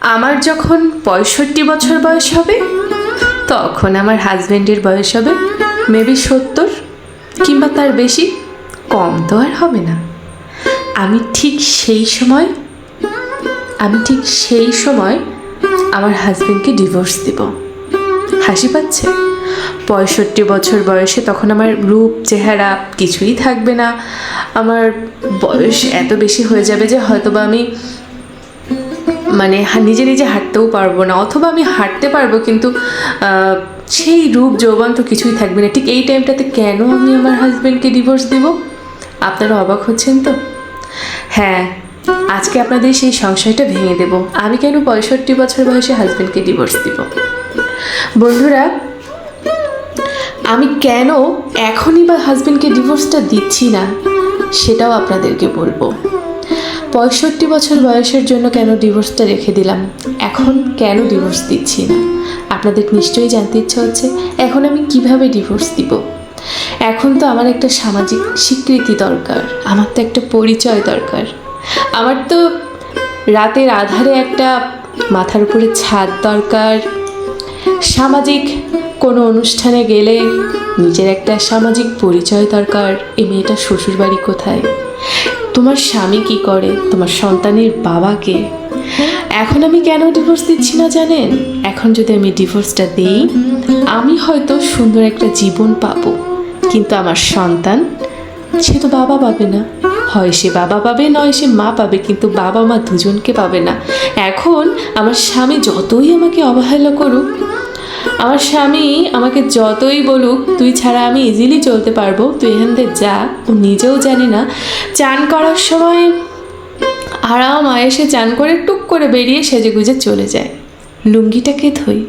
আমার যখন পঁয়ষট্টি বছর বয়স হবে, তখন আমার হাজব্যান্ডের বয়স হবে মেবি সত্তর, কিংবা তার বেশি, কম তো আর হবে না। আমি ঠিক সেই সময়, আমি ঠিক সেই সময় আমার হাজব্যান্ডকে ডিভোর্স দেব। হাসি পাচ্ছে? পঁয়ষট্টি বছর বয়সে তখন আমার রূপ, চেহারা কিছুই থাকবে না। আমার বয়স এত বেশি হয়ে যাবে যে হয়তোবা আমি মানে নিজে নিজে হাঁটতেও পারব না। অথবা আমি হাঁটতে পারব, কিন্তু সেই রূপ যৌবন তো কিছুই থাকবে না। ঠিক এই টাইমটাতে কেন আমি আমার হাজব্যান্ডকে ডিভোর্স দেব? আপনারা অবাক হচ্ছেন তো? হ্যাঁ আজকে আপনাদের সেই সংশয়টা ভেঙে দেব। আমি কেন পঁয়ষট্টি বছর বয়সে হাজব্যান্ডকে ডিভোর্স দিব? বন্ধুরা, আমি কেন এখনই বা হাজব্যান্ডকে ডিভোর্সটা দিচ্ছি না, সেটাও আপনাদেরকে বলব। পঁয়ষট্টি বছর বয়সের জন্য কেন ডিভোর্সটা রেখে দিলাম? এখন কেন ডিভোর্স দিচ্ছি না? আপনাদের নিশ্চয়ই জানতে ইচ্ছা হচ্ছে, এখন আমি কীভাবে ডিভোর্স দিব? এখন তো আমার একটা সামাজিক স্বীকৃতি দরকার, আমার তো একটা পরিচয় দরকার। আমার তো রাতের আধারে একটা মাথার উপরে ছাদ দরকার। সামাজিক কোনো অনুষ্ঠানে গেলে নিজের একটা সামাজিক পরিচয় দরকার, এই মেয়েটা শ্বশুরবাড়ি কোথায়? তোমার স্বামী কি করে? তোমার সন্তানের বাবাকে? এখন আমি কেন ডিভোর্স দিচ্ছি না জানেন? এখন যদি আমি ডিভোর্সটা দিই, আমি হয়তো সুন্দর একটা জীবন পাবো। কিন্তু আমার সন্তান, সে তো বাবা পাবে না। হয় সে বাবা পাবে, নয় সে মা পাবে, কিন্তু বাবা মা দুজনকে পাবে না। এখন আমার স্বামী যতই আমাকে অবহেলা করুক আমার স্বামী আমাকে যতই বলুক, তুই ছাড়া আমি ইজিলি চলতে পারব, তুই এখান থেকে যা। ও নিজেও জানে না। চান করার সময় আরাম আয়েসে চান করে টুক করে বেরিয়ে সেজে গুজে চলে যায়। লুঙ্গিটাকে ধুই।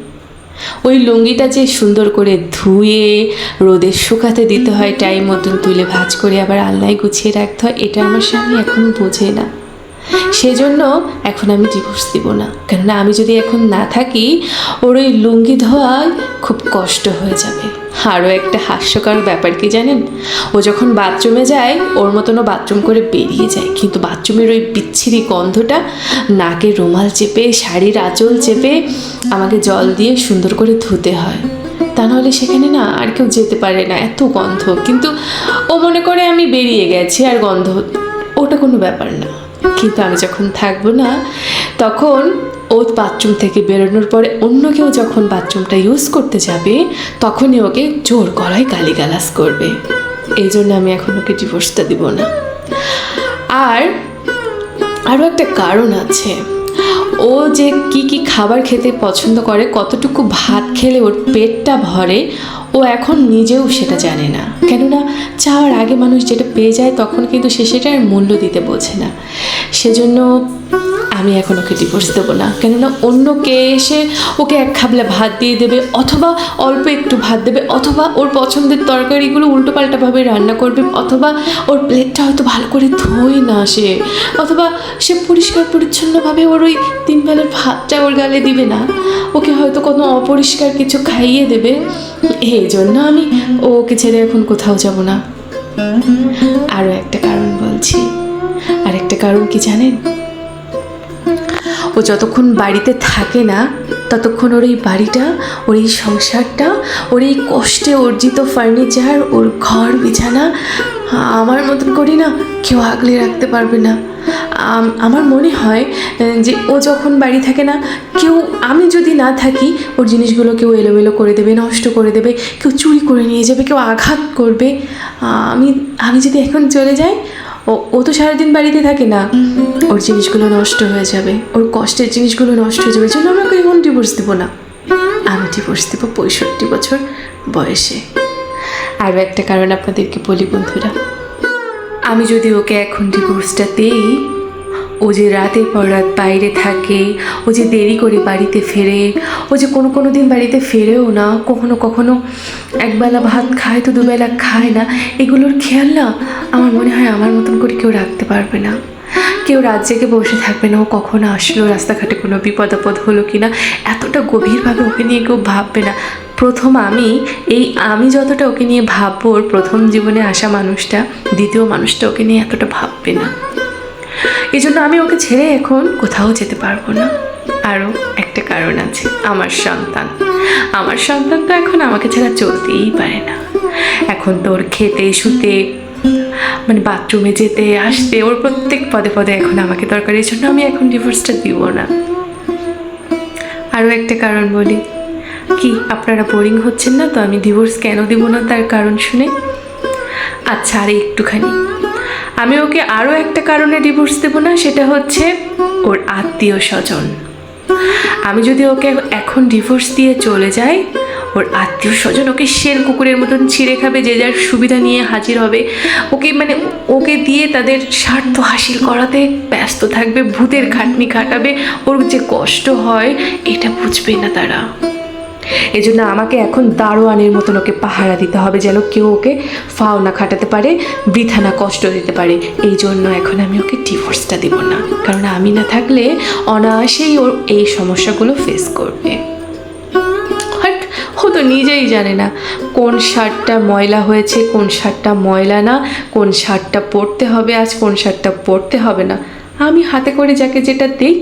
ওই লুঙ্গিটা যে সুন্দর করে ধুয়ে রোদে শুকাতে দিতে হয়, টাইম মতন তুলে ভাজ করে আবার আলনায় গুছিয়ে রাখতে হয়, এটা আমার স্বামী এখন বোঝে না। সেজন্য এখন আমি ডিভোর্স দিব না। কেননা আমি যদি এখন না থাকি, ওর ওই লুঙ্গি ধোয়ায় খুব কষ্ট হয়ে যাবে। আরও একটা হাস্যকর ব্যাপার কি জানেন? ও যখন বাথরুমে যায়, ওর মতনও বাথরুম করে বেরিয়ে যায়। কিন্তু বাথরুমের ওই বিচ্ছিরি গন্ধটা নাকে রুমাল চেপে, শাড়ির আঁচল চেপে আমাকে জল দিয়ে সুন্দর করে ধুতে হয়। তা নাহলে সেখানে না আর কেউ যেতে পারে না, এত গন্ধ। কিন্তু ও মনে করে আমি বেরিয়ে গেছি আর গন্ধ, ওটা কোনো ব্যাপার না। কিন্তু আমি যখন থাকব না, তখন ও বাথরুম থেকে বেরোনোর পরে অন্য কেউ যখন বাথরুমটা ইউজ করতে যাবে, তখনই ওকে জোর গলায় গালিগালাজ করবে। এই জন্য আমি এখন ওকে ডিভোর্সটা দিব না। আর আরও একটা কারণ আছে। ও যে কি কি খাবার খেতে পছন্দ করে, কতটুকু ভাত খেলে ওর পেটটা ভরে, ও এখন নিজেও সেটা জানে না। কেননা চাওয়ার আগে মানুষ যেটা পেয়ে যায়, তখন কিন্তু সে সেটার মূল্য দিতে বোঝে না। সেজন্য আমি এখন ওকে ডিভোর্স দেবো না। কেননা অন্য কে এসে ওকে এক খাবলা ভাত দিয়ে দেবে, অথবা অল্প একটু ভাত দেবে, অথবা ওর পছন্দের তরকারিগুলো উল্টোপাল্টাভাবে রান্না করবে, অথবা ওর প্লেটটা হয়তো ভালো করে ধোয় না সে, অথবা সে পরিষ্কার পরিচ্ছন্নভাবে ওর ওই তিন বেলার ভাতটা ওর গালে দিবে না। ওকে হয়তো কোনো অপরিষ্কার কিছু খাইয়ে দেবে। এই জন্য আমি ওকে ছেড়ে এখন কোথাও যাব না। আরও একটা কারণ বলছি। আর একটা কারণ কি জানেন? ও যতক্ষণ বাড়িতে থাকে না, ততক্ষণ ওর এই বাড়িটা, ওর এই সংসারটা, ওর এই কষ্টে অর্জিত ফার্নিচার ওর ঘর, বিছানা, আমার মতন করি না কেউ আগলে রাখতে পারবে না। আমার মনে হয় যে ও যখন বাড়ি থাকে না, কেউ, আমি যদি না থাকি, ওর জিনিসগুলো কেউ এলোমেলো করে দেবে, নষ্ট করে দেবে, কেউ চুরি করে নিয়ে যাবে, কেউ আঘাত করবে। আমি আমি যদি এখন চলে যাই ও ও তো সারাদিন বাড়িতে থাকে না। ওর জিনিসগুলো নষ্ট হয়ে যাবে। ওর কষ্টের জিনিসগুলো নষ্ট হয়ে যাবে। জন্য ওকে এখন ডিভোর্স দেবো না। আমি ডিভোর্স দেবো পঁয়ষট্টি বছর বয়সে। আরও একটা কারণ আপনাদেরকে বলি বন্ধুরা। আমি যদি ওকে এখন ডিভোর্সটা দেই ও যে পর রাত বাইরে থাকে, ও যে দেরি করে বাড়িতে ফেরে, ও যে কোনো কোনো দিন বাড়িতে ফেরেও না, কখনো কখনো একবেলা ভাত খায় তো দুবেলা খায় না, এগুলোর খেয়াল না, আমার মনে হয় আমার মতন করে কেউ রাখতে পারবে না। কেউ রাত জেগে বসে থাকবে না, ও কখন আসলো রাস্তাঘাটে কোনো বিপদ আপদ হলো কি না এতটা গভীরভাবে ওকে নিয়ে কেউ ভাববে না। প্রথম আমি, এই আমি যতটা ওকে নিয়ে ভাববো প্রথম জীবনে আসা মানুষটা, দ্বিতীয় মানুষটা ওকে নিয়ে এতটা ভাববে না। এই জন্য আমি ওকে ছেড়ে এখন কোথাও যেতে পারব না। আরও একটা কারণ আছে, আমার সন্তান। আমার সন্তান তো এখন আমাকে ছাড়া চলতেই পারে না। এখন তোর খেতে, শুতে মানে বাথরুমে যেতে, আসতে, ওর প্রত্যেক পদে পদে এখন আমাকে দরকার। এই জন্য আমি এখন ডিভোর্সটা দিব না। আরও একটা কারণ বলি, কি আপনারা বোরিং হচ্ছেন না তো আমি ডিভোর্স কেন দিব না তার কারণ শুনে? আচ্ছা আর একটুখানি। আমি ওকে আরও একটা কারণে ডিভোর্স দেবো না, সেটা হচ্ছে ওর আত্মীয় স্বজন। আমি যদি ওকে এখন ডিভোর্স দিয়ে চলে যাই, ওর আত্মীয় স্বজন ওকে শের কুকুরের মতন ছিঁড়ে খাবে, যে যার সুবিধা নিয়ে হাজির হবে। ওকে মানে ওকে দিয়ে তাদের স্বার্থ হাসিল করাতে ব্যস্ত থাকবে, ভূতের খাটনি খাটাবে, ওর যে কষ্ট হয়, এটা বুঝবে না তারা। এজন্য আমাকে এখন দারোয়ানের মতন ওকে পাহারা দিতে হবে, যেন কেউ ওকে ফাও না খাটাতে পারে, বৃথা না কষ্ট দিতে পারে। এই জন্য এখন আমি ওকে ডিভোর্সটা দেব না, কারণ আমি না থাকলে অনায়াসেই ওর এই সমস্যাগুলো ফেস করবে। ও তো নিজেই জানে না কোন শার্টটা ময়লা হয়েছে, কোন শার্টটা ময়লা না, কোন শার্টটা পরতে হবে আজ, কোন শার্টটা পরতে হবে না। আমি হাতে করে যাকে যেটা দেই,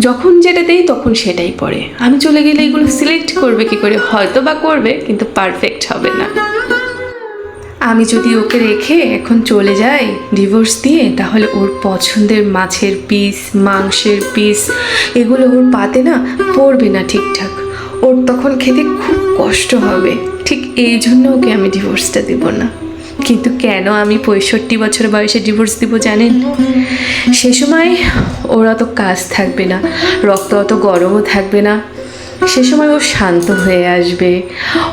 যখন যেটা দেই তখন সেটাই পরে আমি চলে গেলে এগুলো সিলেক্ট করবে কি করে? হয়তো বা করবে, কিন্তু পারফেক্ট হবে না। আমি যদি ওকে রেখে এখন চলে যাই ডিভোর্স দিয়ে, তাহলে ওর পছন্দের মাছের পিস মাংসের পিস এগুলো ওর পাতে না পড়বে না ঠিকঠাক। ওর তখন খেতে খুব কষ্ট হবে। ঠিক এই জন্য ওকে আমি ডিভোর্সটা দেব না। কিন্তু কেন আমি পঁয়ষট্টি বছর বয়সে ডিভোর্স দিব জানেন? সে সময় ওরা তো কাজ থাকবে না, রক্ত অত গরমও থাকবে না। সে সময় ও শান্ত হয়ে আসবে।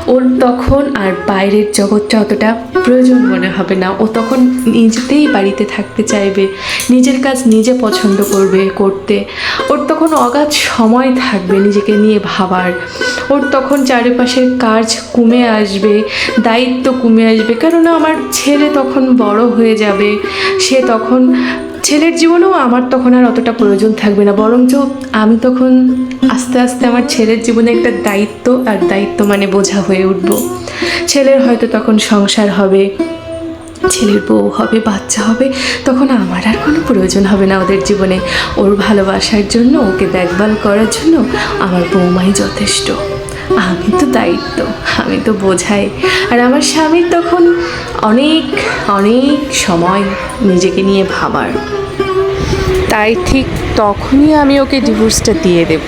ওর তখন আর বাইরের জগৎটা অতটা প্রয়োজন মনে হবে না। ও তখন নিজেতেই বাড়িতে থাকতে চাইবে, নিজের কাজ নিজে পছন্দ করবে, করতে। ওর তখন অগাধ সময় থাকবে নিজেকে নিয়ে ভাবার। ওর তখন চারিপাশের কাজ কমে আসবে, দায়িত্ব কমে আসবে। কেননা আমার ছেলে তখন বড় হয়ে যাবে, সে তখন ছেলের জীবনেও আমার তখন আর অতটা প্রয়োজন থাকবে না। বরঞ্চ আমি তখন আস্তে আস্তে আমার ছেলের জীবনে একটা দায়িত্ব আর দায়িত্ব মানে বোঝা হয়ে উঠব। ছেলের হয়তো তখন সংসার হবে, ছেলের বউ হবে, বাচ্চা হবে, তখন আমার আর কোনো প্রয়োজন হবে না ওদের জীবনে। ওর ভালোবাসার জন্য, ওকে দেখভাল করার জন্য আমার বৌমাই যথেষ্ট। আমি তো দায়িত্ব, আমি তো বোঝাই। আর আমার স্বামীর তখন অনেক অনেক সময় নিজেকে নিয়ে ভাবার। তাই ঠিক তখনই আমি ওকে ডিভোর্সটা দিয়ে দেব।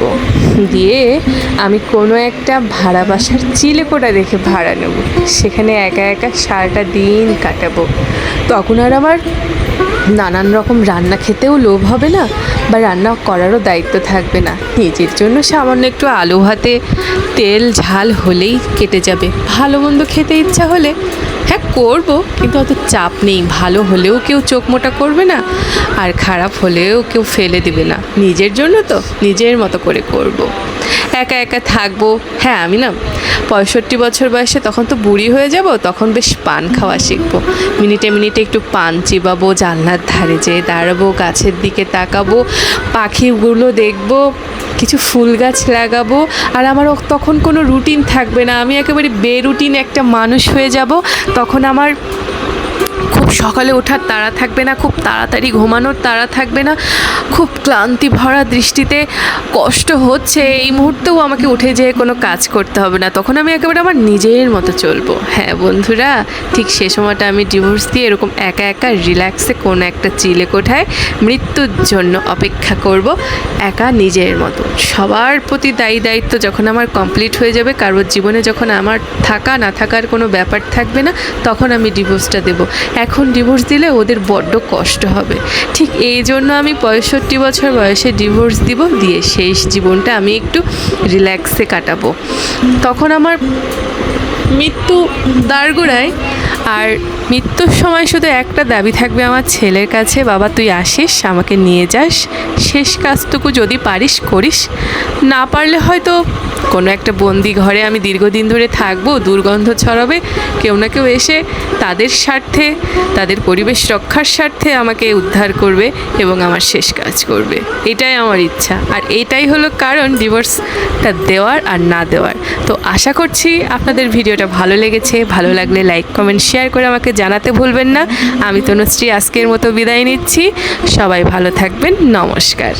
দিয়ে আমি কোনো একটা ভাড়া বাসার চিলেকোটা দেখে ভাড়া নেব। সেখানে একা একা সারাটা দিন কাটাবো। তখন আর আমার নানান রকম রান্না খেতেও লোভ হবে না বা রান্না করারও দায়িত্ব থাকবে না। নিজের জন্য সামান্য একটু আলু ভাতে তেল, ঝাল হলেই কেটে যাবে। ভালো মন্দ খেতে ইচ্ছা হলে হ্যাঁ করব, কিন্তু অত চাপ নেই। ভালো হলেও কেউ চোখ মোটা করবে না আর খারাপ হলেও কেউ ফেলে দিবে না। নিজের জন্য তো নিজের মতো করে করব। একা একা থাকব। হ্যাঁ আমি না পঁয়ষট্টি বছর বয়সে তখন তো বুড়ি হয়ে যাব, তখন বেশ পান খাওয়া শিখব। মিনিটে মিনিটে একটু পান চিবাবো, জানলার ধারে যেয়ে দাঁড়াবো, গাছের দিকে তাকাবো, পাখিগুলো দেখব, কিছু ফুল গাছ লাগাবো, আর আমার তখন কোনো রুটিন থাকবে না। আমি একেবারে বেরুটিন একটা মানুষ হয়ে যাব, তখন আমার খুব সকালে ওঠার তাড়া থাকবে না, খুব তাড়াতাড়ি ঘুমানোর তাড়া থাকবে না, খুব ক্লান্তি ভরা দৃষ্টিতে কষ্ট হচ্ছে, এই মুহূর্তেও আমাকে উঠে যেয়ে কোনো কাজ করতে হবে না, তখন আমি একেবারে আমার নিজের মতো চলবো। হ্যাঁ বন্ধুরা, ঠিক সে সময়টা আমি ডিভোর্স দিয়ে এরকম একা একা রিল্যাক্সে কোনো একটা চিলে কোঠায় মৃত্যুর জন্য অপেক্ষা করব, একা নিজের মতো। সবার প্রতি দায়ী দায়িত্ব যখন আমার কমপ্লিট হয়ে যাবে, কারোর জীবনে যখন আমার থাকা না থাকার কোনো ব্যাপার থাকবে না, তখন আমি ডিভোর্সটা দেব। এখন ডিভোর্স দিলে ওদের বড্ড কষ্ট হবে। ঠিক এই জন্য আমি পঁয়ষট্টি বছর বয়সে ডিভোর্স দিব, দিয়ে শেষ জীবনটা আমি একটু রিল্যাক্সে কাটাবো। তখন আমার মৃত্যু দাঁড়গোড়ায় আর মৃত্যুর সময় শুধু একটা দাবি থাকবে আমার ছেলের কাছে, বাবা, তুই আসিস, আমাকে নিয়ে যাস, শেষ কাজটুকু যদি পারিস, করিস। না পারলে হয়তো কোনো একটা বন্দি ঘরে আমি দীর্ঘদিন ধরে থাকব, দুর্গন্ধ ছড়াবে, কেউ না কেউ এসে তাদের স্বার্থে, তাদের পরিবেশ রক্ষার স্বার্থে আমাকে উদ্ধার করবে এবং আমার শেষ কাজ করবে। এটাই আমার ইচ্ছা। আর এটাই হলো কারণ ডিভোর্সটা দেওয়ার আর না দেওয়ার। তো আশা করছি আপনাদের ভিডিওটা ভালো লেগেছে। ভালো লাগলে লাইক কমেন্ট শেয়ার করে আমাকে জানাতে ভুলবেন না। আমি তনুশ্রী আজকের মতো বিদায় নিচ্ছি। সবাই ভালো থাকবেন। নমস্কার।